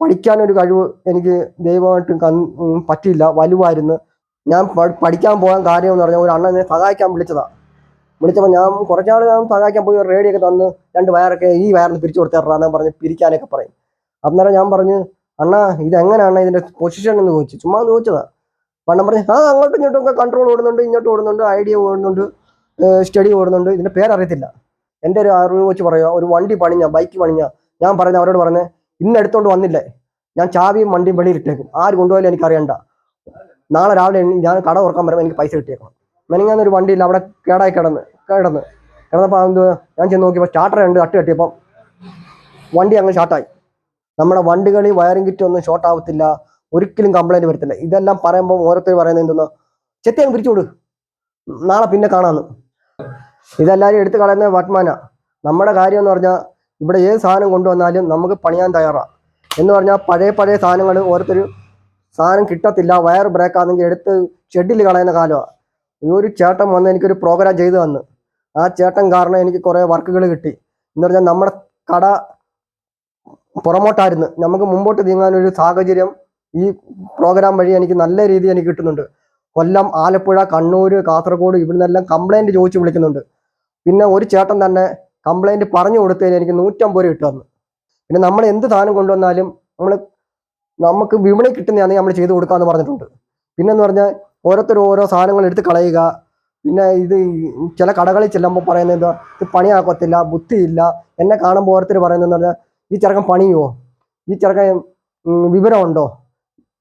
പഠിക്കാനൊരു കഴിവ് എനിക്ക് ദൈവമായിട്ട് പറ്റിയില്ല. വലുവായിരുന്നു. ഞാൻ പഠിക്കാൻ പോകാൻ കാര്യം എന്ന് പറഞ്ഞാൽ ഒരു അണ്ണനെ സഹായിക്കാൻ വിളിച്ചതാണ് വിളിച്ചപ്പോൾ ഞാൻ കുറച്ചാൾ ഞാൻ സഹായിക്കാൻ പോയി ഒരു റേഡിയൊക്കെ തന്ന് രണ്ട് വയറൊക്കെ ഈ വയറിന് പിരിച്ചു കൊടുത്തേറാന്ന് പറഞ്ഞ് പിരിക്കാനൊക്കെ പറയും. അന്നേരം ഞാൻ പറഞ്ഞ് അണ്ണാ ഇതെങ്ങനെയാണ് ഇതിന്റെ പൊസിഷൻ എന്ന് ചോദിച്ചു? ചുമ്മാ ചോദിച്ചതാ. പണ്ണം പറഞ്ഞു ആ അങ്ങോട്ടും ഇങ്ങോട്ടും ഒക്കെ കൺട്രോൾ ഓടുന്നുണ്ട് ഇങ്ങോട്ട് ഓടുന്നുണ്ട് ഐഡിയ ഓടുന്നുണ്ട് സ്റ്റഡി ഓടുന്നുണ്ട് ഇതിന്റെ പേരറിയത്തില്ല. എന്റെ ഒരു അറിവ് വെച്ച് പറയുക ഒരു വണ്ടി പണിഞ്ഞ ബൈക്ക് പണിഞ്ഞ ഞാൻ പറഞ്ഞ അവരോട് പറഞ്ഞ് ഇന്ന് എടുത്തോണ്ട് വന്നില്ലേ? ഞാൻ ചാവിയും വണ്ടിയും വെളിയിലിട്ടേക്കും ആര് കൊണ്ടുപോയാലും എനിക്ക് അറിയണ്ട നാളെ രാവിലെ ഞാൻ കട ഉറക്കാൻ വരുമ്പോൾ എനിക്ക് പൈസ കിട്ടിയേക്കണം. മെനങ്ങാൻ ഒരു വണ്ടിയില്ല അവിടെ കേടായി കിടന്ന് കിടന്ന്. കിടന്നപ്പോൾ എന്ത് ഞാൻ ചെന്ന് നോക്കിയപ്പോൾ സ്റ്റാർട്ടർ ഉണ്ട് തട്ട് കെട്ടിയപ്പം വണ്ടി അങ്ങ് ഷാർട്ടായി നമ്മുടെ വണ്ടികളിൽ വയറിംഗ് കിറ്റ് ഒന്നും ഷോർട്ട് ആവത്തില്ല. ഒരിക്കലും കംപ്ലൈന്റ് വരത്തില്ല. ഇതെല്ലാം പറയുമ്പോൾ ഓരോരുത്തർ പറയുന്നത് എന്തെന്ന്? ചെത്തി അങ്ങ് പിരിച്ചു കൊടു നാളെ പിന്നെ കാണാന്ന്. ഇതെല്ലാവരും എടുത്തു കളയുന്ന വട്ട്മാന നമ്മുടെ കാര്യം എന്ന് പറഞ്ഞാൽ ഇവിടെ ഏത് സാധനം കൊണ്ടുവന്നാലും നമുക്ക് പണിയാൻ തയ്യാറാണ് എന്ന് പറഞ്ഞാൽ പഴയ പഴയ സാധനങ്ങൾ ഓരോരുത്തർ സാധനം കിട്ടത്തില്ല വയർ ബ്രേക്ക് ആണെങ്കിൽ എടുത്ത് ഷെഡിൽ കളയുന്ന കാലമാണ് ഈ ഒരു ചേട്ടൻ വന്ന് എനിക്കൊരു പ്രോഗ്രാം ചെയ്തു തന്നു. ആ ചേട്ടൻ കാരണം എനിക്ക് കുറേ വർക്കുകൾ കിട്ടി. എന്ന് പറഞ്ഞാൽ നമ്മുടെ കട പുറമോട്ടായിരുന്നു. നമുക്ക് മുമ്പോട്ട് നീങ്ങാനൊരു സാഹചര്യം ഈ പ്രോഗ്രാം വഴി എനിക്ക് നല്ല രീതിയിൽ എനിക്ക് കിട്ടുന്നുണ്ട്. കൊല്ലം ആലപ്പുഴ കണ്ണൂർ കാസർഗോഡ് ഇവിടുന്നെല്ലാം കംപ്ലൈന്റ് ചോദിച്ച് വിളിക്കുന്നുണ്ട്. പിന്നെ ഒരു ചേട്ടൻ തന്നെ കംപ്ലൈന്റ് പറഞ്ഞു കൊടുത്തതിന് എനിക്ക് നൂറ്റമ്പത് രൂപ കിട്ടുമെന്ന് പിന്നെ നമ്മൾ എന്ത് സാധനം കൊണ്ടുവന്നാലും നമ്മൾ നമുക്ക് വിപണി കിട്ടുന്നതാണെങ്കിൽ നമ്മൾ ചെയ്ത് കൊടുക്കാമെന്ന് പറഞ്ഞിട്ടുണ്ട്. പിന്നെന്ന് പറഞ്ഞാൽ ഓരോരുത്തരും ഓരോ സാധനങ്ങൾ എടുത്ത് കളയുക. പിന്നെ ഇത് ചില കടകളിൽ ചെല്ലുമ്പോൾ പറയുന്നത് എന്താ ഇത് പണിയാക്കത്തില്ല ബുദ്ധിയില്ല. എന്നെ കാണുമ്പോൾ ഓരോരുത്തർ പറയുന്നതെന്ന് പറഞ്ഞാൽ ഈ ചെറുക്കൻ പണിയുമോ ഈ ചെറുക്കൻ വിവരമുണ്ടോ?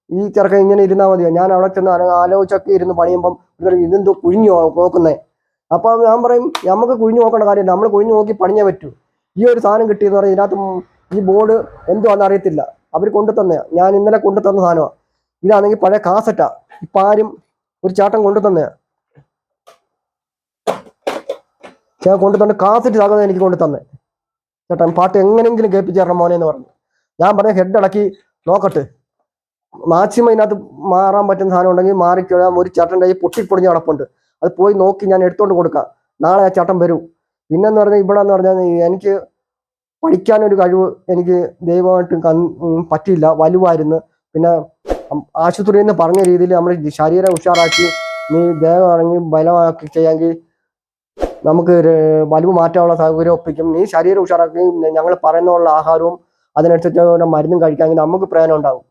ഈ ചെറുക്കൻ ഇങ്ങനെ ഇരുന്നാൽ മതിയോ? ഞാൻ അവിടെ ചെന്ന് ആലോ- ആലോചിച്ചൊക്കെ ഇരുന്ന് പണിയുമ്പം ഇതെന്തോ കുഴിഞ്ഞോ നോക്കുന്നേ? അപ്പൊ ഞാൻ പറയും നമുക്ക് കുഴിഞ്ഞു നോക്കേണ്ട കാര്യമില്ല. നമ്മൾ കുഴിഞ്ഞു നോക്കി പണിഞ്ഞേ പറ്റൂ. ഈ ഒരു സാധനം കിട്ടിയെന്ന് പറഞ്ഞാൽ ഇതിനകത്ത് ഈ ബോർഡ് എന്തുവാന്ന് അറിയത്തില്ല. അവർ കൊണ്ടു തന്നെയാ ഞാൻ ഇന്നലെ കൊണ്ടു തന്ന സാധനമാണ് ഇതാണെങ്കിൽ പഴയ കാസറ്റാ. ഇപ്പൊ ആരും ഒരു ചാട്ടം കൊണ്ടു തന്നെയാ ഞാൻ കൊണ്ടു തന്നെ കാസറ്റ് സാധനം എനിക്ക് കൊണ്ടു തന്നെ ചേട്ടൻ പാട്ട് എങ്ങനെയെങ്കിലും കേൾപ്പിച്ച് തരണം മോനെ എന്ന് പറഞ്ഞു. ഞാൻ പറഞ്ഞ ഹെഡ് അടക്കി നോക്കട്ടെ. മാക്സിമം ഇതിനകത്ത് മാറാൻ പറ്റുന്ന സാധനം ഉണ്ടെങ്കിൽ മാറിക്കഴിയാൻ ഒരു ചേട്ടന്റെ ഈ പൊട്ടിപ്പൊടിഞ്ഞ് കിടപ്പുണ്ട് അത് പോയി നോക്കി ഞാൻ എടുത്തോണ്ട് കൊടുക്കാം. നാളെ ആ ചട്ടം വരും. പിന്നെന്ന് പറഞ്ഞാൽ ഇവിടെ എന്ന് പറഞ്ഞാൽ എനിക്ക് പഠിക്കാനൊരു കഴിവ് എനിക്ക് ദൈവമായിട്ട് കൺ- പറ്റിയില്ല. വലുവായിരുന്നു. പിന്നെ ആശുപത്രി നിന്ന് പറഞ്ഞ രീതിയിൽ നമ്മൾ ശരീരം ഉഷാറാക്കി നീ ദേഹം ഇറങ്ങി ബലമാക്കി ചെയ്യാമെങ്കിൽ നമുക്ക് വലുവ് മാറ്റാനുള്ള സൗകര്യം ഒപ്പിക്കും. നീ ശരീരം ഉഷാറാക്കി ഞങ്ങൾ പറയുന്നുള്ള ആഹാരവും അതിനനുസരിച്ച് മരുന്നും കഴിക്കാമെങ്കിൽ നമുക്ക് പ്രയോജനം ഉണ്ടാകും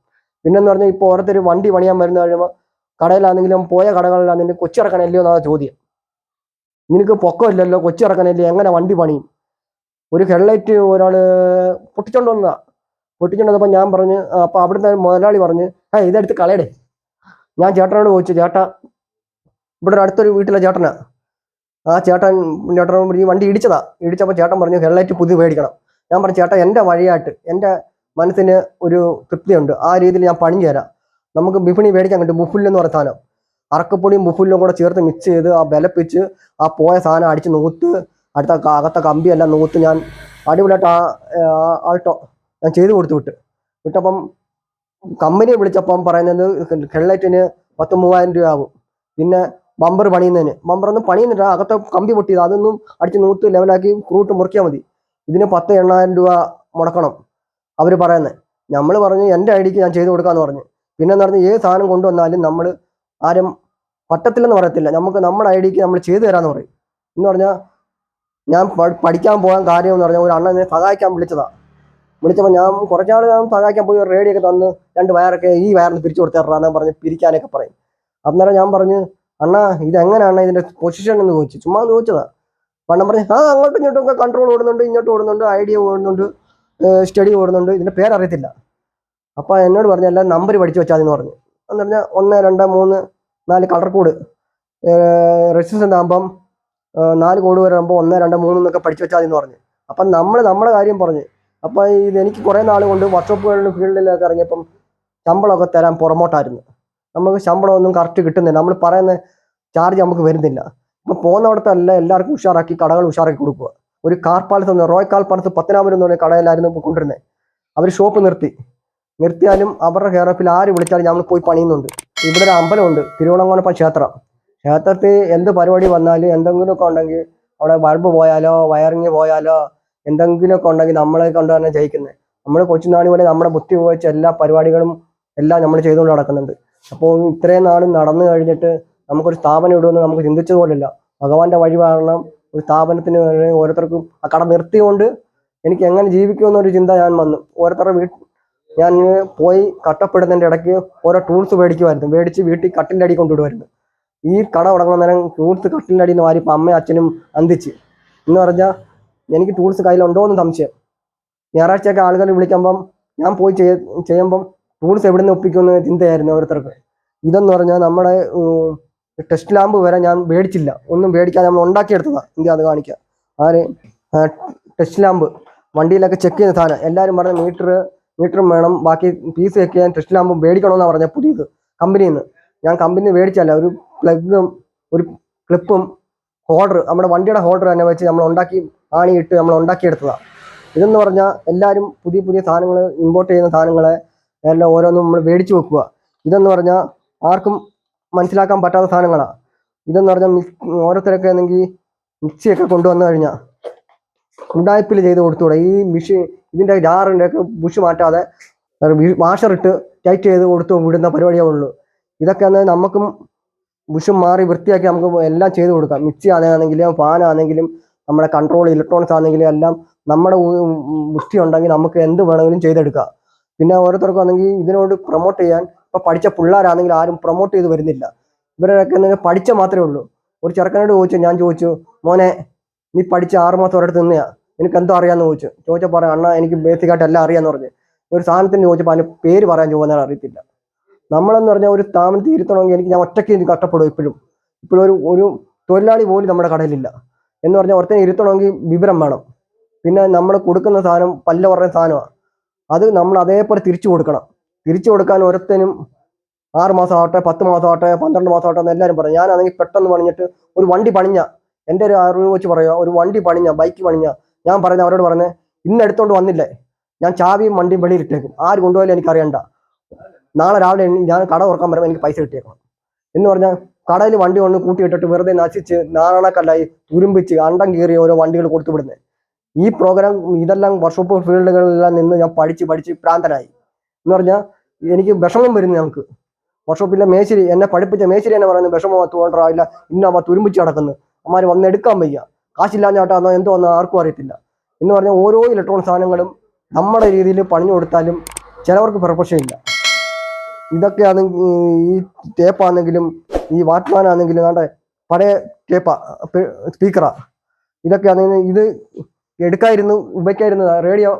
പിന്നെന്ന് പറഞ്ഞാൽ ഇപ്പോൾ ഓരോരുത്തർ വണ്ടി പണിയാൻ വരുന്ന കഴിയുമ്പോൾ കടയിലാണെങ്കിലും പോയ കടകളിലാണെങ്കിലും കൊച്ചിറക്കണല്ലോ എന്നാണ് ചോദ്യം. നിനക്ക് പൊക്കമില്ലല്ലോ കൊച്ചിറക്കണല്ലേ എങ്ങനെ വണ്ടി പണിയും? ഒരു ഹെഡ്ലൈറ്റ് ഒരാൾ പൊട്ടിച്ചോണ്ട് വന്നതാ. പൊട്ടിച്ചോണ്ട് വന്നപ്പോൾ ഞാൻ പറഞ്ഞ് അപ്പോൾ അവിടുന്ന് മുതലാളി പറഞ്ഞ് ഏ ഇതെടുത്ത് കളയടേ. ഞാൻ ചേട്ടനോട് ചോദിച്ചു ചേട്ടാ ഇവിടെ അടുത്തൊരു വീട്ടിലെ ചേട്ടനാ. ആ ചേട്ടൻ ചേട്ടനോട് ഈ വണ്ടി ഇടിച്ചതാ. ഇടിച്ചപ്പോൾ ചേട്ടൻ പറഞ്ഞു ഹെഡ്ലൈറ്റ് പുതിയ മേടിക്കണം. ഞാൻ പറഞ്ഞു ചേട്ടാ എന്റെ വഴിയായിട്ട് എന്റെ മനസ്സിന് ഒരു തൃപ്തിയുണ്ട്. ആ രീതിയിൽ ഞാൻ പണിഞ്ഞു തരാം. നമുക്ക് വിപണി മേടിക്കാൻ കിട്ടും ബുഫുല്ല് എന്ന് പറയുന്ന സാധനം. അറക്കപ്പൊടിയും ബുഫുല്ലും കൂടെ ചേർത്ത് മിക്സ് ചെയ്ത് ആ ബലപ്പിച്ച് ആ പോയ സാധനം അടിച്ച് നൂത്ത് അടുത്ത അകത്ത കമ്പിയെല്ലാം നൂത്ത് ഞാൻ അടിപൊളിയായിട്ട് ആ ആൾട്ടോ ഞാൻ ചെയ്ത് കൊടുത്തു വിട്ട്. വിട്ടപ്പം കമ്പനിയെ വിളിച്ചപ്പം പറയുന്നത് ഹെഡ്ലൈറ്റിന് പത്ത് മൂവായിരം രൂപ ആകും പിന്നെ ബമ്പർ പണിയുന്നതിന്. ബമ്പർ ഒന്നും പണിയുന്നില്ല. അകത്തെ കമ്പി പൊട്ടിയത്. അതൊന്നും അടിച്ച് നൂത്ത് ലെവലാക്കി ക്രൂട്ട് മുറിക്കാൽ മതി. ഇതിന് പത്ത് എണ്ണായിരം രൂപ മുടക്കണം. അവർ പറയുന്നത് നമ്മൾ പറഞ്ഞു എന്റെ ഐഡിക്ക് ഞാൻ ചെയ്ത് കൊടുക്കാമെന്ന് പറഞ്ഞു. പിന്നെ പറഞ്ഞാൽ ഏത് സാധനം കൊണ്ടുവന്നാലും നമ്മൾ ആരും പറ്റത്തില്ലെന്ന് പറയത്തില്ല. നമുക്ക് നമ്മുടെ ഐഡിക്ക് നമ്മൾ ചെയ്തു തരാമെന്ന് പറയും. എന്ന് പറഞ്ഞാൽ ഞാൻ പഠിക്കാൻ പോകാൻ കാര്യം എന്ന് പറഞ്ഞാൽ ഒരു അണ്ണനെ സഹായിക്കാൻ വിളിച്ചതാണ് വിളിച്ചപ്പോൾ ഞാൻ കുറച്ചാൾ ഞാൻ സഹായിക്കാൻ പോയി റേഡിയൊക്കെ തന്ന് രണ്ട് വയറൊക്കെ ഈ വയറിന് പിരിച്ചു കൊടുത്തേറാന്ന് പറഞ്ഞ് പിരിക്കാനൊക്കെ പറയും. അന്നേരം ഞാൻ പറഞ്ഞ് അണ്ണാ ഇത് എങ്ങനെയാണ് ഇതിന്റെ പൊസിഷൻ എന്ന് ചോദിച്ചു. ചുമ്മാ ചോദിച്ചതാണ് ചോദിച്ചതാ. പണ്ണം പറഞ്ഞു ആ അങ്ങോട്ടും ഇങ്ങോട്ടും ഒക്കെ കൺട്രോൾ ഓടുന്നുണ്ട് ഇങ്ങോട്ട് ഓടുന്നുണ്ട് ഐഡിയ ഓടുന്നുണ്ട് സ്റ്റഡി ഓടുന്നുണ്ട് ഇതിന്റെ പേരറിയത്തില്ല. അപ്പൊ എന്നോട് പറഞ്ഞു എല്ലാം നമ്പർ പഠിച്ചു വെച്ചാൽ എന്ന് പറഞ്ഞു. എന്ന് പറഞ്ഞാൽ ഒന്ന് രണ്ട് മൂന്ന് നാല് കളർ കോഡ് റെസിസ്റ്റന്റ് ആകുമ്പം നാല് കോഡ് വരുമ്പോൾ ഒന്ന് രണ്ട് മൂന്ന് എന്നൊക്കെ പഠിച്ചു വെച്ചാൽ എന്ന് പറഞ്ഞു. അപ്പം നമ്മൾ നമ്മുടെ കാര്യം പറഞ്ഞു. അപ്പോൾ ഇത് എനിക്ക് കുറേ നാൾ കൊണ്ട് വർക്ക്ഷോപ്പുകളിലും ഫീൽഡിലൊക്കെ ഇറങ്ങിയപ്പം ശമ്പളമൊക്കെ തരാൻ പുറമോട്ടായിരുന്നു. നമുക്ക് ശമ്പളമൊന്നും കറക്റ്റ് കിട്ടുന്നില്ല. നമ്മൾ പറയുന്ന ചാർജ് നമുക്ക് വരുന്നില്ല. ഇപ്പം പോകുന്നിടത്തല്ല എല്ലാവർക്കും ഉഷാറാക്കി കടകൾ ഉഷാറാക്കി കൊടുക്കുക. ഒരു കാർ പാലസ് റോയ് റോയൽ കാർ പാലസ് പത്തനാപുരം എന്ന് പറഞ്ഞ കടയിലായിരുന്നു കൊണ്ടിരുന്നത് അവർ ഷോപ്പ് നിർത്തി. നിർത്തിയാലും അവരുടെ കെയർ ആര് വിളിച്ചാലും നമ്മൾ പോയി പണിയുന്നുണ്ട്. ഇവിടെ ഒരു അമ്പലമുണ്ട് തിരുവണങ്ങോണപ്പം ക്ഷേത്രം. ക്ഷേത്രത്തിൽ എന്ത് പരിപാടി വന്നാലും എന്തെങ്കിലുമൊക്കെ ഉണ്ടെങ്കിൽ അവിടെ ബൾബ് പോയാലോ വയറിങ് പോയാലോ എന്തെങ്കിലുമൊക്കെ ഉണ്ടെങ്കിൽ നമ്മളെ കൊണ്ട് തന്നെ ജയിക്കുന്നത് നമ്മൾ കൊച്ചുനാണി പോലെ നമ്മുടെ ബുദ്ധി ഉപയോഗിച്ച് എല്ലാ പരിപാടികളും എല്ലാം നമ്മൾ ചെയ്തുകൊണ്ട് നടക്കുന്നുണ്ട്. അപ്പോൾ ഇത്രയും നാളും നടന്നു കഴിഞ്ഞിട്ട് നമുക്കൊരു സ്ഥാപനം ഇടുമെന്ന് നമുക്ക് ചിന്തിച്ചത് പോലില്ല ഭഗവാന്റെ വഴി കാരണം ഒരു സ്ഥാപനത്തിന് ഓരോരുത്തർക്കും ആ കട നിർത്തിക്കൊണ്ട് എനിക്ക് എങ്ങനെ ജീവിക്കുമെന്നൊരു ചിന്ത ഞാൻ വന്നു. ഓരോരുത്തരുടെ വീട്ടിൽ ഞാൻ പോയി കട്ടപ്പെടുന്നതിന്റെ ഇടയ്ക്ക് ഓരോ ടൂൾസ് മേടിക്കുമായിരുന്നു. മേടിച്ച് വീട്ടിൽ കട്ടിന്റെ അടി കൊണ്ടുവിടുമായിരുന്നു. ഈ കട തുടങ്ങുന്ന നേരം ടൂൾസ് കട്ടിന്റെ അടിയിൽ നിന്ന് വാരിപ്പോൾ അമ്മയും അച്ഛനും അന്തിച്ച്. എന്ന് പറഞ്ഞാൽ എനിക്ക് ടൂൾസ് കയ്യിലുണ്ടോ എന്ന് സംശയം. ഞായറാഴ്ചയൊക്കെ ആളുകൾ വിളിക്കുമ്പം ഞാൻ പോയി ചെയ്യ ചെയ്യുമ്പം ടൂൾസ് എവിടെ നിന്ന് ഒപ്പിക്കുമെന്ന് ചിന്തയായിരുന്നു ഓരോരുത്തർക്ക്. ഇതെന്ന് പറഞ്ഞാൽ നമ്മുടെ ടെസ്റ്റ് ലാമ്പ് വരെ ഞാൻ മേടിച്ചില്ല. ഒന്നും മേടിക്കാതെ നമ്മൾ ഉണ്ടാക്കിയെടുത്തതാണ് ഇന്ത്യ അത് കാണിക്കുക ആര്? ടെസ്റ്റ് ലാമ്പ് വണ്ടിയിലൊക്കെ ചെക്ക് ചെയ്യുന്ന സാധനം. എല്ലാവരും പറഞ്ഞ മീറ്റർ മീറ്ററും വേണം. ബാക്കി പീസ് ചെക്ക് ഞാൻ ടെസ്റ്റ് മേടിക്കണമെന്നാണ് പറഞ്ഞത് പുതിയത് കമ്പനിയിൽ നിന്ന് ഞാൻ കമ്പനി മേടിച്ചല്ല ഒരു പ്ലഗും ഒരു ക്ലിപ്പും ഹോൾഡർ നമ്മുടെ വണ്ടിയുടെ ഹോൾഡർ തന്നെ വെച്ച് നമ്മൾ ഉണ്ടാക്കി ആണിയിട്ട് നമ്മൾ ഉണ്ടാക്കിയെടുത്തതാണ് ഇതെന്ന് പറഞ്ഞാൽ എല്ലാവരും പുതിയ പുതിയ സാധനങ്ങൾ ഇമ്പോർട്ട് ചെയ്യുന്ന സാധനങ്ങളെ എല്ലാം ഓരോന്നും നമ്മൾ മേടിച്ച് വെക്കുക ഇതെന്ന് പറഞ്ഞാൽ ആർക്കും മനസ്സിലാക്കാൻ പറ്റാത്ത സാധനങ്ങളാണ് ഇതെന്ന് പറഞ്ഞാൽ മിക്സ് ഓരോരുത്തരൊക്കെ ആണെങ്കിൽ മിക്സിയൊക്കെ കൊണ്ടുവന്നു കഴിഞ്ഞാൽ ഉടായ്പിൽ ചെയ്ത് കൊടുത്തുകൂടെ? ഈ മിഷി ഇതിന്റെ ജാറിന്റെ ഒക്കെ ബുഷ് മാറ്റാതെ വാഷറിട്ട് ടൈറ്റ് ചെയ്ത് കൊടുത്തു വിടുന്ന പരിപാടിയേ ഉള്ളൂ. ഇതൊക്കെ എന്നാൽ നമുക്കും ബുഷും മാറി വൃത്തിയാക്കി നമുക്ക് എല്ലാം ചെയ്ത് കൊടുക്കാം. മിക്സി ആണെങ്കിലും ഫാൻ ആണെങ്കിലും നമ്മുടെ കൺട്രോൾ ഇലക്ട്രോണിക്സ് ആണെങ്കിലും എല്ലാം നമ്മുടെ ബുദ്ധി ഉണ്ടെങ്കിൽ നമുക്ക് എന്ത് വേണമെങ്കിലും ചെയ്തെടുക്കാം. പിന്നെ ഓരോരുത്തർക്കും ആണെങ്കിൽ ഇതിനോട് പ്രൊമോട്ട് ചെയ്യാൻ ഇപ്പൊ പഠിച്ച പിള്ളേരാണെങ്കിൽ ആരും പ്രൊമോട്ട് ചെയ്ത് വരുന്നില്ല. ഇവരൊക്കെ പഠിച്ച മാത്രമേ ഉള്ളൂ. ഒരു ചെറുക്കനോട് ചോദിച്ചു ഞാൻ ചോദിച്ചു മോനെ നീ പഠിച്ച ആറ് മാസം ഒരിടത്ത് നിന്നെയാ? നിനക്ക് എന്തോ അറിയാന്ന് ചോദിച്ചു. ചോദിച്ചാൽ പറയാം അണ്ണ എനിക്ക് ബേസിക് ആയിട്ട് എല്ലാം അറിയാന്ന് പറഞ്ഞു. ഒരു സാധനത്തിന് ചോദിച്ചപ്പോൾ അതിന് പേര് പറയാൻ ചോദിച്ചാൽ അറിയത്തില്ല. നമ്മളെന്ന് പറഞ്ഞാൽ ഒരു സ്ഥാപനത്തിൽ ഇരുത്തണമെങ്കിൽ എനിക്ക് ഞാൻ ഒറ്റയ്ക്ക് എനിക്ക് കഷ്ടപ്പെടും ഇപ്പോഴും. ഇപ്പോഴും ഒരു ഒരു തൊഴിലാളി പോലും നമ്മുടെ കടയിലില്ല. എന്ന് പറഞ്ഞാൽ ഒരുത്തനെ ഇരുത്തണമെങ്കിൽ വിവരം വേണം. പിന്നെ നമ്മൾ കൊടുക്കുന്ന സാധനം പല്ല പറഞ്ഞ സാധനമാണ് അത് നമ്മൾ അതേപോലെ തിരിച്ചു കൊടുക്കണം. തിരിച്ചു കൊടുക്കാൻ ഒരുത്തനും ആറ് മാസം ആവട്ടെ പത്ത് മാസം ആവട്ടെ പന്ത്രണ്ട് മാസം ആവട്ടെ എന്ന് എല്ലാവരും പറയും. ഞാനാണെങ്കിൽ പെട്ടെന്ന് പണിഞ്ഞിട്ട് ഒരു വണ്ടി പണിഞ്ഞ എന്റെ ഒരു അറിവ് വെച്ച് പറയുക ഒരു വണ്ടി പണിഞ്ഞ ബൈക്ക് പണിഞ്ഞ ഞാൻ പറഞ്ഞ അവരോട് പറഞ്ഞ ഇന്ന് എടുത്തോണ്ട് വന്നില്ലേ? ഞാൻ ചാവിയും വണ്ടിയും വെളിയിലിട്ടേക്കും ആര് കൊണ്ടുപോയാലും എനിക്ക് അറിയണ്ട. നാളെ രാവിലെ ഞാൻ കട തുറക്കാൻ വരുമ്പോൾ എനിക്ക് പൈസ കിട്ടിയേക്കണം. എന്ന് പറഞ്ഞാൽ കടയിൽ വണ്ടി കൊണ്ട് കൂട്ടിയിട്ടിട്ട് വെറുതെ നശിച്ച് നാണക്കല്ലായി തുരുമ്പിച്ച് അണ്ടം കീറി ഓരോ വണ്ടികൾ കൊടുത്തു വിടുന്നത് ഈ പ്രോഗ്രാം ഇതെല്ലാം വർക്ക്ഷോപ്പ് ഫീൽഡുകളിലെല്ലാം നിന്ന് ഞാൻ പഠിച്ച് പഠിച്ച് പ്രാന്തനായി എന്ന് പറഞ്ഞാൽ എനിക്ക് വിഷമം വരുന്നു ഞങ്ങൾക്ക്. വർക്ക്ഷോപ്പിലെ മേശിരി എന്നെ പഠിപ്പിച്ച മേശിരി എന്നെ പറയുന്നത് വിഷമം തോണ്ടറാവില്ല ഇന്ന അവ തുരുമ്പിച്ച് കിടക്കുന്നു. അമ്മാര് വന്ന് എടുക്കാൻ വയ്യ കാശില്ലാഞ്ഞാട്ടാന്നോ എന്തോ എന്നോ ആർക്കും അറിയത്തില്ല. എന്ന് പറഞ്ഞാൽ ഓരോ ഇലക്ട്രോണിക് സാധനങ്ങളും നമ്മുടെ രീതിയിൽ പണിഞ്ഞു കൊടുത്താലും ചിലവർക്ക് പെർഫെക്ഷൻ ഇല്ല ഇതൊക്കെയാണെങ്കിൽ ഈ ടേപ്പാണെങ്കിലും ഈ വാട്ട്മാനാണെങ്കിലും ആണ്ടെ പഴയ ടേപ്പാ സ്പീക്കറാ ഇതൊക്കെയാണെങ്കിൽ ഇത് എടുക്കായിരുന്നു ഉപയോഗിക്കായിരുന്നു റേഡിയോ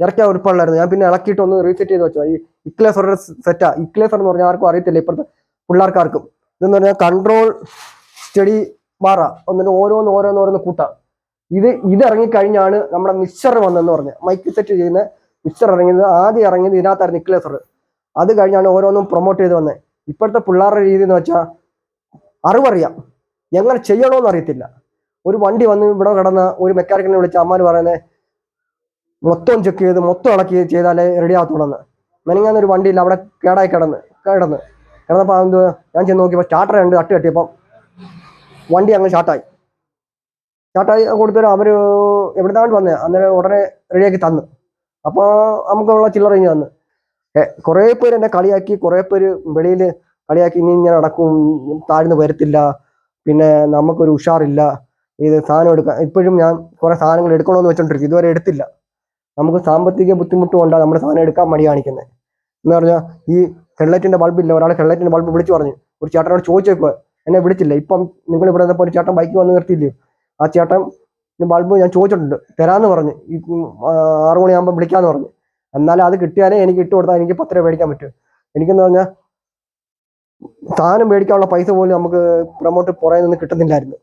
ഇറക്കിയാൽ ഉറപ്പുള്ളായിരുന്നു ഞാൻ പിന്നെ ഇളക്കിയിട്ട് ഒന്ന് റീസെറ്റ് ചെയ്ത് വെച്ചു. ഈ ഇക്ലേസറുടെ സെറ്റാ ഇക്ലേസർ എന്ന് പറഞ്ഞാൽ ആർക്കും അറിയത്തില്ല ഇപ്പോഴത്തെ പിള്ളേർക്കാർക്കും. ഇതെന്ന് പറഞ്ഞാൽ കൺട്രോൾ സ്റ്റഡി ബാറാ എന്നിട്ട് ഓരോന്ന് ഓരോന്ന് ഓരോന്ന് കൂട്ടാം. ഇത് ഇത് ഇറങ്ങിക്കഴിഞ്ഞാണ് നമ്മുടെ മിക്സർ വന്നതെന്ന് പറഞ്ഞ്. മൈക്ക് സെറ്റ് ചെയ്യുന്ന മിക്സർ ഇറങ്ങിയത് ആദ്യം ഇറങ്ങിയത് ഇതിനകത്തായിരുന്നു നിക്ലേസർ അത് കഴിഞ്ഞാണ് ഓരോന്നും പ്രൊമോട്ട് ചെയ്ത് വന്നത്. ഇപ്പോഴത്തെ പിള്ളേരുടെ രീതി എന്ന് വെച്ചാൽ അറിവറിയാം. എങ്ങനെ ചെയ്യണമെന്ന് അറിയത്തില്ല. ഒരു വണ്ടി വന്ന് ഇവിടെ കിടന്ന ഒരു മെക്കാനിക്കിനെ വിളിച്ച അമ്മാര് പറയുന്നത് മൊത്തം ചെക്ക് ചെയ്ത് മൊത്തം ഇളക്കി ചെയ്താലേ റെഡി ആകത്തുള്ളൂ മെനങ്ങാന്ന് ഒരു വണ്ടിയില്ല അവിടെ കേടായി കിടന്ന് കിടന്ന്. കിടന്നപ്പോൾ ഞാൻ ചെന്ന് നോക്കിയപ്പോൾ സ്റ്റാർട്ടർ ഉണ്ട് തട്ട് കെട്ടിയപ്പം വണ്ടി അങ്ങ് ഷാർട്ടായി ഷാർട്ടായി കൊടുത്തൊരു അവർ എവിടുന്നാണ് വന്നത് അന്നേരം ഉടനെ റെഡിയാക്കി തന്നു. അപ്പോൾ നമുക്കുള്ള ചില്ലറ ഇങ്ങനെ തന്നു കുറേ പേര് എന്നെ കളിയാക്കി കുറേ പേര് വെളിയിൽ കളിയാക്കി ഇനി ഞാൻ അടക്കും താഴ്ന്നു വരത്തില്ല പിന്നെ നമുക്കൊരു ഉഷാറില്ല ഇത് സാധനം എടുക്കാൻ ഇപ്പോഴും ഞാൻ കുറേ സാധനങ്ങൾ എടുക്കണമെന്ന് വെച്ചോണ്ടിരിക്കും ഇതുവരെ എടുത്തില്ല. നമുക്ക് സാമ്പത്തിക ബുദ്ധിമുട്ട് കൊണ്ടാണ് നമ്മുടെ സാധനം എടുക്കാൻ മടി കാണിക്കുന്നത് എന്ന് പറഞ്ഞാൽ ഈ ഹെഡ്ലൈറ്റിന്റെ ബൾബ് ഇല്ല ഒരാൾ ഹെഡ്ലൈറ്റിന്റെ ബൾബ് വിളിച്ചു പറഞ്ഞു ഒരു ചേട്ടനോട് ചോദിച്ചപ്പോൾ എന്നെ വിളിച്ചില്ല. ഇപ്പം നിങ്ങൾ ഇവിടെ ഒരു ചേട്ടൻ ബൈക്ക് വന്ന് നിർത്തിയില്ലേ? ആ ചേട്ടൻ ബൾബ് ഞാൻ ചോദിച്ചിട്ടുണ്ട്. തരാന്ന് പറഞ്ഞു. ആറു മണിയാകുമ്പോൾ വിളിക്കാന്ന് പറഞ്ഞു. എന്നാലും അത് കിട്ടിയാലേ എനിക്ക് ഇട്ട് കൊടുത്താൽ എനിക്ക് പത്ത് രൂപ മേടിക്കാൻ പറ്റും. എനിക്കെന്ന് പറഞ്ഞാൽ സാധനം മേടിക്കാനുള്ള പൈസ പോലും നമുക്ക് പ്രൊമോട്ട് പുറകെ നിന്ന് കിട്ടുന്നില്ലായിരുന്നു.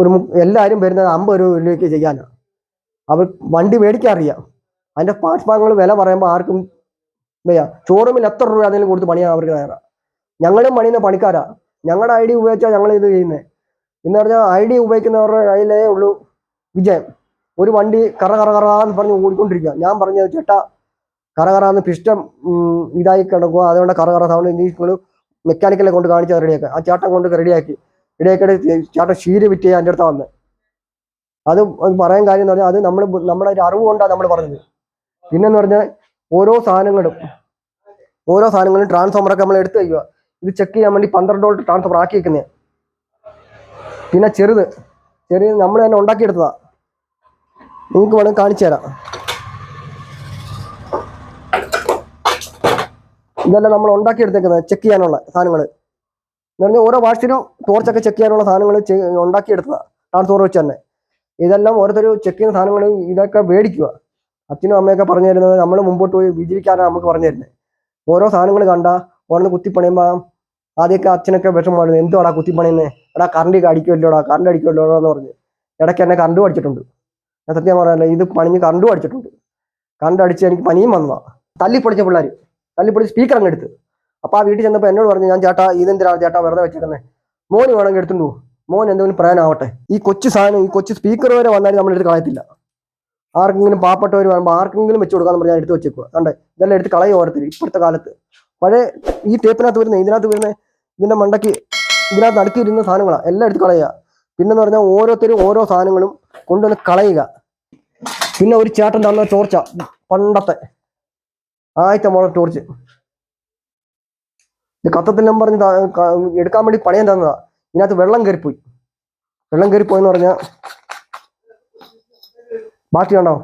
ഒരു എല്ലാവരും വരുന്നത് അമ്പത് രൂപ രൂപയ്ക്ക് ചെയ്യാനാണ് അവർ വണ്ടി മേടിക്കാൻ അറിയാം. അതിന്റെ പാർട്സ് ഭാഗങ്ങൾ വില പറയുമ്പോൾ ആർക്കും വയ്യ. ഷോറൂമിൽ എത്ര രൂപ എന്തെങ്കിലും കൊടുത്ത് പണിയാൻ അവർക്ക് തയ്യാറാണ് ഞങ്ങളും പണിയുന്ന പണിക്കാരാ. ഞങ്ങളുടെ ഐ ഡി ഉപയോഗിച്ചാൽ ഞങ്ങൾ ഇത് ചെയ്യുന്നത് എന്ന് പറഞ്ഞാൽ ഐ ഡി ഉപയോഗിക്കുന്നവരുടെ കയ്യിലേ ഉള്ളൂ വിജയം. ഒരു വണ്ടി കറ കറ കറാന്ന് പറഞ്ഞ് ഓടിക്കൊണ്ടിരിക്കുക ഞാൻ പറഞ്ഞത് ചേട്ടാ കറ കറാന്ന് പിഷ്ടം ഇതായി കിടക്കുക അതുകൊണ്ട് കറ കറ സൗണ്ട് നിങ്ങൾ മെക്കാനിക്കലെ കൊണ്ട് കാണിച്ചാൽ റെഡിയാക്കുക ആ ചേട്ടൻ കൊണ്ട് റെഡിയാക്കി റെഡിയാക്കിയിട്ട് ചേട്ടൻ ഷീര് വിറ്റ് എന്റെ അടുത്താ വന്നത് അത് പറയാൻ കാര്യം എന്ന് പറഞ്ഞാൽ അത് നമ്മൾ നമ്മുടെ ഒരു അറിവ് കൊണ്ടാണ് നമ്മൾ പറഞ്ഞത്. പിന്നെന്ന് പറഞ്ഞാൽ ഓരോ സാധനങ്ങളും ഓരോ സാധനങ്ങളും ട്രാൻസ്ഫോമറൊക്കെ നമ്മൾ എടുത്ത് വയ്ക്കുക ഇത് ചെക്ക് ചെയ്യാൻ വേണ്ടി പന്ത്രണ്ട് വോൾട്ട് ട്രാൻസ്ഫർ ആക്കി വെക്കുന്നത് പിന്നെ ചെറുത്. ചെറിയ നമ്മൾ തന്നെ ഉണ്ടാക്കിയെടുത്തതാ. നിങ്ങൾക്ക് വേണമെങ്കിൽ കാണിച്ചു തരാം. ഇതെല്ലാം നമ്മൾ ഉണ്ടാക്കിയെടുത്തേക്കുന്നത് ചെക്ക് ചെയ്യാനുള്ള സാധനങ്ങൾ എന്ന് പറഞ്ഞാൽ ഓരോ വാഷിനും ടോർച്ചൊക്കെ ചെക്ക് ചെയ്യാനുള്ള സാധനങ്ങൾ ഉണ്ടാക്കിയെടുത്തതാ. ട്രാൻസ്ഫോർ വെച്ച് തന്നെ. ഇതെല്ലാം ഓരോരുത്തർ ചെക്ക് ചെയ്യുന്ന സാധനങ്ങൾ ഇതൊക്കെ മേടിക്കുക അച്ഛനും അമ്മയൊക്കെ പറഞ്ഞു തരുന്നത് നമ്മൾ മുമ്പോട്ട് പോയി വിജയിക്കാനാണ് നമുക്ക് പറഞ്ഞു തരുന്നത് ഓരോ സാധനങ്ങൾ കണ്ട ഓരോന്ന് കുത്തിപ്പണിയുമ്പോൾ ആദ്യമൊക്കെ അച്ഛനൊക്കെ വിഷമമായിരുന്നു. എന്തുവാടാ കുത്തിപ്പണിയുന്നത് എടാ കറണ്ട് അടിക്കുമല്ലോടാ കറണ്ട് അടിക്കുമല്ലോടാ എന്ന് പറഞ്ഞ് ഇടയ്ക്ക് എന്നെ കറണ്ട് അടിച്ചിട്ടുണ്ട് ഞാൻ സത്യം പറയാനല്ല ഇത് പണിഞ്ഞ് കറണ്ടും അടിച്ചിട്ടുണ്ട് കറണ്ട് അടിച്ച് എനിക്ക് പനിയും വന്നതാ. തല്ലിപ്പൊളിച്ച പിള്ളേർ തല്ലിപ്പൊളിച്ച് സ്പീക്കർ അങ്ങ് എടുത്ത്. അപ്പോൾ ആ വീട്ടിൽ ചെന്നപ്പോൾ എന്നോട് പറഞ്ഞു ഞാൻ ചേട്ടാ ഇതെന്തിനാണ് ചേട്ടാ വെറുതെ വെച്ചിരുന്നത് മോന് വേണമെങ്കിൽ എടുത്തുണ്ടു? മോൻ എന്തെങ്കിലും പറയാനാവട്ടെ. ഈ കൊച്ചു സാധനം ഈ കൊച്ചു സ്പീക്കർ വരെ വന്നാലും നമ്മൾ എടുത്ത് കളയത്തില്ല. ആർക്കെങ്കിലും പാവപ്പെട്ടവർ വരുമ്പോൾ ആർക്കെങ്കിലും വെച്ച് കൊടുക്കാന്ന് പറഞ്ഞാൽ എടുത്ത് വെച്ചേക്കുക കണ്ടേ? ഇതെല്ലാം എടുത്ത് കളയും ഓരോരുത്തർ ഇപ്പോഴത്തെ കാലത്ത്. പഴയ ഈ ടേപ്പിനകത്ത് വരുന്ന ഇതിനകത്ത് വരുന്ന ഇതിന്റെ മണ്ടയ്ക്ക് ഇതിനകത്ത് അടുക്കിയിരുന്ന സാധനങ്ങളാണ് എല്ലാം എടുത്ത് കളയുക. പിന്നെന്ന് പറഞ്ഞാൽ ഓരോരുത്തരും ഓരോ സാധനങ്ങളും കൊണ്ടുവന്ന് കളയുക. പിന്നെ ഒരു ചേട്ടൻ തന്ന ടോർച്ച പണ്ടത്തെ ആദ്യത്തെ മോഡൽ ടോർച്ച് ഇത് കത്തത്തിലും പറഞ്ഞ് എടുക്കാൻ വേണ്ടി പണയം തന്നതാ. ഇതിനകത്ത് വെള്ളം കയറിപ്പോയി. വെള്ളം കയറിപ്പോയെന്ന് പറഞ്ഞാൽ ബാക്കി കണ്ടോ?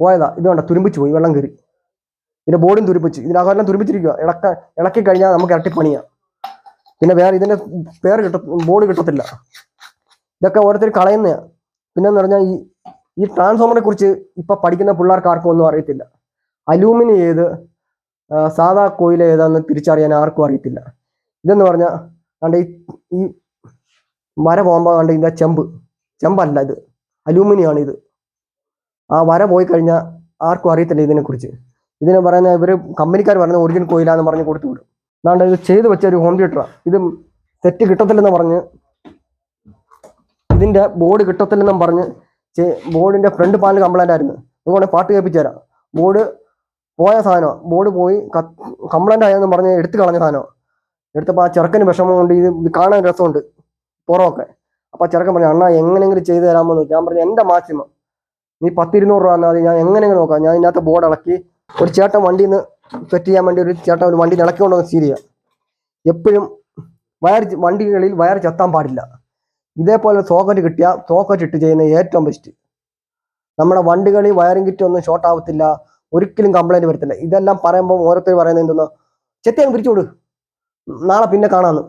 പോയതാ. ഇത് വേണ്ട തുരുമ്പിച്ച് പോയി വെള്ളം കയറി. ഇതിന്റെ ബോർഡും ഇതിന്റെ ആഹാരം തുരുപ്പിച്ചിരിക്കുക ഇളക്ക ഇളക്കി കഴിഞ്ഞാൽ നമുക്ക് ഇരട്ടി പണിയാം. പിന്നെ വേറെ ഇതിന്റെ പേര് കിട്ട ബോർഡ് കിട്ടത്തില്ല. ഇതൊക്കെ ഓരോരുത്തർ പിന്നെ പിന്നെന്ന് പറഞ്ഞാൽ ഈ ഈ ട്രാൻസ്ഫോമറിനെ കുറിച്ച് ഇപ്പൊ പഠിക്കുന്ന പിള്ളേർക്ക് ആർക്കും ഒന്നും അറിയത്തില്ല. അലൂമിനി ഏത് സാധാ കോയിൽ ഏതാന്ന് തിരിച്ചറിയാൻ ആർക്കും അറിയത്തില്ല. ഇതെന്ന് പറഞ്ഞാൽ കണ്ട ഈ വര പോകുമ്പോൾ കണ്ട ഇതിന്റെ ചെമ്പ്. ചെമ്പല്ല ഇത്. അലൂമിനിയാണ് ഇത്. ആ വര പോയി കഴിഞ്ഞാൽ ആർക്കും അറിയത്തില്ല ഇതിനെക്കുറിച്ച് ഇതിനെ പറയുന്ന ഇവർ കമ്പനിക്കാർ പറയുന്ന ഒറിജിനൽ കോയിലാന്ന് പറഞ്ഞ് കൊടുത്തു വിടും. അതാണ്ട് ഇത് ചെയ്ത് വെച്ച ഒരു ഹോം തിയേറ്ററാണ് ഇത് സെറ്റ് കിട്ടത്തില്ലെന്ന് പറഞ്ഞ് ഇതിന്റെ ബോർഡ് കിട്ടത്തില്ലെന്നും പറഞ്ഞ് ബോർഡിന്റെ ഫ്രണ്ട് പാനൽ കംപ്ലൈന്റ് ആയിരുന്നു. നിങ്ങളുടെ പാട്ട് കേൾപ്പിച്ചു തരാം ബോർഡ് പോയ സാധനമാണ് ബോർഡ് പോയി കംപ്ലൈന്റ് ആയെന്ന് പറഞ്ഞ് എടുത്തു കളഞ്ഞ സാധനമാണ് എടുത്തപ്പോൾ ആ ചെറുക്കന് വിഷമം കൊണ്ട് ഇത് കാണാൻ രസമുണ്ട്. പുറമൊക്കെ. അപ്പോൾ ചെറുക്കൻ പറഞ്ഞു അണ്ണാ എങ്ങനെയെങ്കിലും ചെയ്തു തരാമെന്ന്. ഞാൻ പറഞ്ഞു എന്റെ മാക്സിമം നീ പത്തിരുന്നൂറ് രൂപ എന്നാൽ ഞാൻ എങ്ങനെയെങ്കിലും നോക്കാം. ഞാൻ ഇതിനകത്ത് ബോർഡ് ഇളക്കി ഒരു ചേട്ടൻ വണ്ടിയിൽ നിന്ന് സെറ്റ് ചെയ്യാൻ വേണ്ടി ഒരു ചേട്ടൻ ഒരു വണ്ടി ഇളക്കിക്കൊണ്ട് സീൽ സീരിയ. എപ്പോഴും വയർ വണ്ടികളിൽ വയർ ചെത്താൻ പാടില്ല. ഇതേപോലെ സോക്കറ്റ് കിട്ടിയാൽ സോക്കറ്റ് ഇട്ട് ചെയ്യുന്ന ഏറ്റവും ബെസ്റ്റ് നമ്മുടെ വണ്ടികളിൽ വയറിംഗ് കിറ്റ് ഒന്നും ഷോർട്ട് ആവത്തില്ല. ഒരിക്കലും കംപ്ലൈന്റ് വരത്തില്ല. ഇതെല്ലാം പറയുമ്പോൾ ഓരോരുത്തർ പറയുന്നത് എന്തെന്ന്? ചെത്തി അങ്ങ് പിരിച്ചു കൊടു നാളെ പിന്നെ കാണാമെന്ന്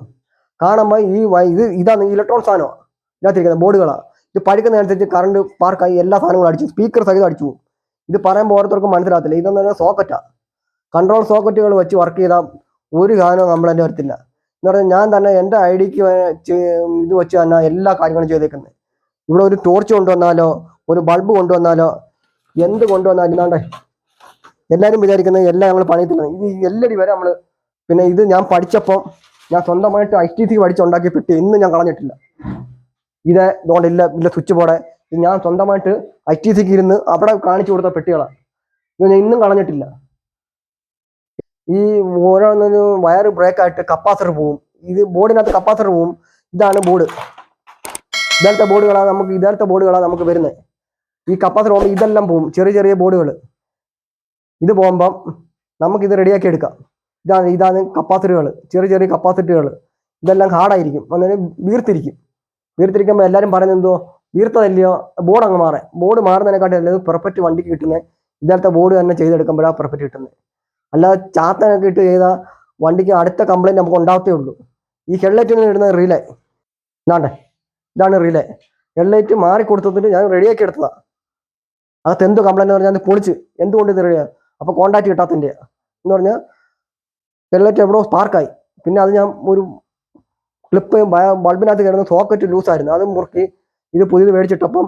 കാണുമ്പോൾ ഈ ഇത് ഇതാണ് ഇലക്ട്രോൺ സാധനമാണ് ഇതിനകത്തിരിക്കുന്ന ബോർഡുകളാണ് ഇത് പഠിക്കുന്നതനുസരിച്ച് കറണ്ട് പാർക്കായി എല്ലാ സാധനങ്ങളും അടിച്ചു സ്പീക്കർ സഹിതം അടിച്ചു പോകും. ഇത് പറയുമ്പോൾ ഓരോരുത്തർക്കും മനസ്സിലാകത്തില്ല. ഇതെന്ന് പറഞ്ഞാൽ സോക്കറ്റാണ് കൺട്രോൾ സോക്കറ്റുകൾ വെച്ച് വർക്ക് ചെയ്താൽ ഒരു സാധനവും കംപ്ലൈന്റ് വരത്തില്ല. എന്ന് പറഞ്ഞാൽ ഞാൻ തന്നെ എന്റെ ഐ ഡിക്ക് ഇത് വെച്ച് തന്നെ എല്ലാ കാര്യങ്ങളും ചെയ്തേക്കുന്നത്. ഇവിടെ ഒരു ടോർച്ച് കൊണ്ടുവന്നാലോ ഒരു ബൾബ് കൊണ്ടുവന്നാലോ എന്ത് കൊണ്ടുവന്നാലും ഇതാണ്ടേ. എല്ലാവരും വിചാരിക്കുന്നത് എല്ലാം നമ്മൾ പണിയത്തില്ല. ഇത് എല്ലടി വരെ നമ്മൾ പിന്നെ ഇത് ഞാൻ പഠിച്ചപ്പോൾ ഞാൻ സ്വന്തമായിട്ട് ഐ ടി സി പഠിച്ചുണ്ടാക്കിയ പെട്ടി ഇന്നും ഞാൻ കളഞ്ഞിട്ടില്ല. ഇത് ഇതുകൊണ്ട് ഇല്ല ഇല്ല സ്വിച്ച് ബോർഡ് ഇത് ഞാൻ സ്വന്തമായിട്ട് ഐ ടി സിക്ക് ഇരുന്ന് അവിടെ കാണിച്ചു കൊടുത്ത പെട്ടികളാണ് ഇത് ഞാൻ ഇന്നും കളഞ്ഞിട്ടില്ല. ഈ ഓരോന്നൊരു വയർ ബ്രേക്ക് ആയിട്ട് കപ്പാസിറ്റർ പോവും. ഇത് ബോർഡിനകത്ത് കപ്പാസിറ്റർ പോവും. ഇതാണ് ബോർഡ്. ഇതേലത്തെ ബോർഡുകളാണ് നമുക്ക് ഇതേലത്തെ ബോർഡുകളാണ് നമുക്ക് വരുന്നത് ഈ കപ്പാസിറ്റർ പോകുമ്പോൾ ഇതെല്ലാം പോവും. ചെറിയ ചെറിയ ബോർഡുകൾ ഇത് പോകുമ്പം നമുക്കിത് റെഡിയാക്കി എടുക്കാം. ഇതാണ് ഇതാണ് കപ്പാസിറ്ററുകൾ ചെറിയ ചെറിയ കപ്പാസിറ്ററുകൾ ഇതെല്ലാം ഹാർഡായിരിക്കും അങ്ങനെ വീർത്തിരിക്കും. വീർത്തിരിക്കുമ്പോൾ എല്ലാവരും പറയുന്നത് എന്തോ? വീർത്തതല്ലയോ? ബോർഡ് അങ്ങ് മാറേ. ബോർഡ് മാറുന്നതിനെക്കാട്ടും നല്ലത് പെർഫെക്റ്റ് വണ്ടിക്ക് കിട്ടുന്നത് ഇതിനകത്ത് ബോർഡ് തന്നെ ചെയ്തെടുക്കുമ്പോഴാണ് പെർഫെക്റ്റ് കിട്ടുന്നത്. അല്ലാതെ ചാത്തനൊക്കെ ഇട്ട് ചെയ്താൽ വണ്ടിക്ക് അടുത്ത കംപ്ലൈന്റ് നമുക്ക് ഉണ്ടാവത്തേ ഉള്ളൂ. ഈ ഹെഡ്ലൈറ്റിൽ നിന്ന് ഇടുന്ന റിലേ ഇതാണ്ടേ. ഇതാണ് റിലേ ഹെഡ്ലൈറ്റ് മാറി കൊടുത്തിട്ട് ഞാൻ റെഡിയാക്കി എടുത്തതാണ് അകത്ത് എന്ത് കംപ്ലൈന്റ് പറഞ്ഞാൽ അത് പൊളിച്ച് എന്തുകൊണ്ട് ഇത് റെഡിയാ അപ്പോൾ കോണ്ടാക്ട് കിട്ടാത്തതിന്റെ എന്ന് പറഞ്ഞാൽ ഹെഡ്ലൈറ്റ് എവിടെയോ സ്പാർക്കായി പിന്നെ അത് ഞാൻ ഒരു ക്ലിപ്പ് ബൾബിനകത്ത് കയറുന്ന സോക്കറ്റ് ലൂസായിരുന്നു അത് മുറുക്കി ഇത് പുതിയത് മേടിച്ചിട്ടപ്പം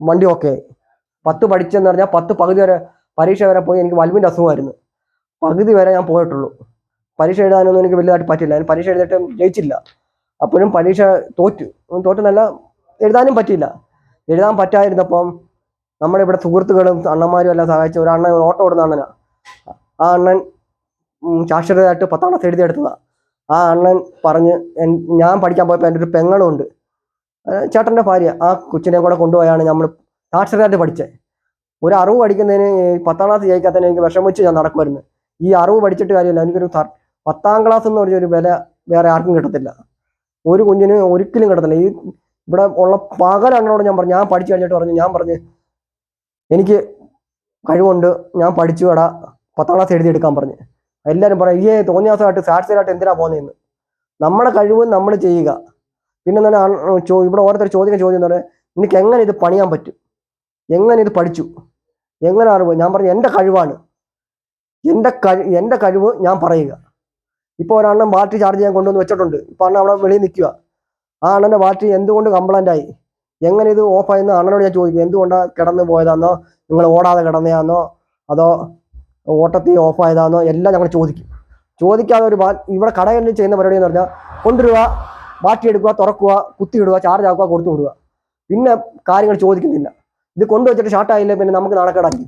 വണ്ടി ഓക്കെ ആയി. പത്ത് പഠിച്ചെന്ന് പറഞ്ഞാൽ പത്ത് പകുതി വരെ പരീക്ഷ വരെ പോയി എനിക്ക് വലുവിന്റെ അസുഖമായിരുന്നു. പകുതി വരെ ഞാൻ പോയിട്ടുള്ളൂ. പരീക്ഷ എഴുതാനൊന്നും എനിക്ക് വലുതായിട്ട് പറ്റില്ല ഞാൻ പരീക്ഷ എഴുതിയിട്ട് ജയിച്ചില്ല. അപ്പോഴും പരീക്ഷ തോറ്റു. തോറ്റെന്നല്ല എഴുതാനും പറ്റിയില്ല. എഴുതാൻ പറ്റാതിരുന്നപ്പം നമ്മുടെ ഇവിടെ സുഹൃത്തുക്കളും അണ്ണന്മാരും എല്ലാം സഹായിച്ച ഒരു അണ്ണൻ ഓട്ടോ ഓടുന്ന അണ്ണനാ. ആ അണ്ണൻ ശാശ്വതമായിട്ട് പത്താം ക്ലാസ് എഴുതിയെടുത്തതാണ് ആ അണ്ണൻ പറഞ്ഞ് ഞാൻ പഠിക്കാൻ പോയപ്പോൾ എന്റെ ഒരു പെങ്ങളും ഉണ്ട് അത് ചേട്ടന്റെ ഭാര്യ ആ കൊച്ചിനെ കൂടെ കൊണ്ടുപോയാണ് നമ്മൾ സാക്ഷരതയായിട്ട് പഠിച്ചത് ഒരു അറിവ് പഠിക്കുന്നതിന് പത്താം ക്ലാസ് ജയിക്കാത്തതിന് എനിക്ക് വിഷമിച്ച് ഞാൻ നടക്കുമായിരുന്നു ഈ അറിവ് പഠിച്ചിട്ട് കാര്യമില്ല. എനിക്കൊരു പത്താം ക്ലാസ് എന്ന് പറഞ്ഞൊരു വില വേറെ ആർക്കും കിട്ടത്തില്ല. ഒരു കുഞ്ഞിന് ഒരിക്കലും കിട്ടത്തില്ല. ഈ ഇവിടെ ഉള്ള പകൽ അണ്ണനോട് ഞാൻ പറഞ്ഞു ഞാൻ പഠിച്ചു കഴിഞ്ഞിട്ട് പറഞ്ഞു ഞാൻ പറഞ്ഞു എനിക്ക് കഴിവുണ്ട് ഞാൻ പഠിച്ചു കടാ പത്താം ക്ലാസ് എഴുതിയെടുക്കാൻ പറഞ്ഞു. എല്ലാവരും പറയും ഈ തോന്നിയാസമായിട്ട് സാക്ഷരമായിട്ട് എന്തിനാ പോകുന്നതെന്ന് നമ്മുടെ കഴിവ് നമ്മൾ ചെയ്യുക. പിന്നെ എന്താണ് ഇവിടെ ഓരോരുത്തർ ചോദിക്കുന്ന ചോദ്യം എന്ന് പറഞ്ഞാൽ നിനക്ക് എങ്ങനെ ഇത് പണിയാൻ പറ്റും? എങ്ങനെ ഇത് പഠിച്ചു? എങ്ങനെ അറിവ് ഞാൻ പറഞ്ഞു എന്റെ കഴിവാണ്. എന്റെ കഴി എന്റെ കഴിവ് ഞാൻ പറയുക. ഇപ്പോൾ ഒരെണ്ണം ബാറ്ററി ചാർജ് ചെയ്യാൻ കൊണ്ടുവന്ന് വെച്ചിട്ടുണ്ട്. ഇപ്പോൾ അണ്ണൻ അവിടെ വെളിയിൽ നിൽക്കുക. ആ അണ്ണന്റെ ബാറ്ററി എന്തുകൊണ്ട് കംപ്ലൈന്റ് ആയി എങ്ങനെ ഇത് ഓഫായെന്ന് അണ്ണനോട് ഞാൻ ചോദിക്കും. എന്തുകൊണ്ടാണ് കിടന്നു പോയതാന്നോ? നിങ്ങൾ ഓടാതെ കിടന്നതാന്നോ അതോ ഓട്ടത്തിൽ ഓഫായതാന്നോ? എല്ലാം ഞങ്ങൾ ചോദിക്കും. ചോദിക്കാതെ ഒരു ഇവിടെ കടകളിൽ ചെയ്യുന്ന പരിപാടി എന്ന് പറഞ്ഞാൽ കൊണ്ടുവരിക ബാറ്ററി എടുക്കുക തുറക്കുക കുത്തിയിടുക ചാർജ് ആക്കുക കൊടുത്തു വിടുക. പിന്നെ കാര്യങ്ങൾ ചോദിക്കുന്നില്ല. ഇത് കൊണ്ടുവച്ചിട്ട് ഷാർട്ടായില്ലേ പിന്നെ നമുക്ക് നാണക്കേടാക്കി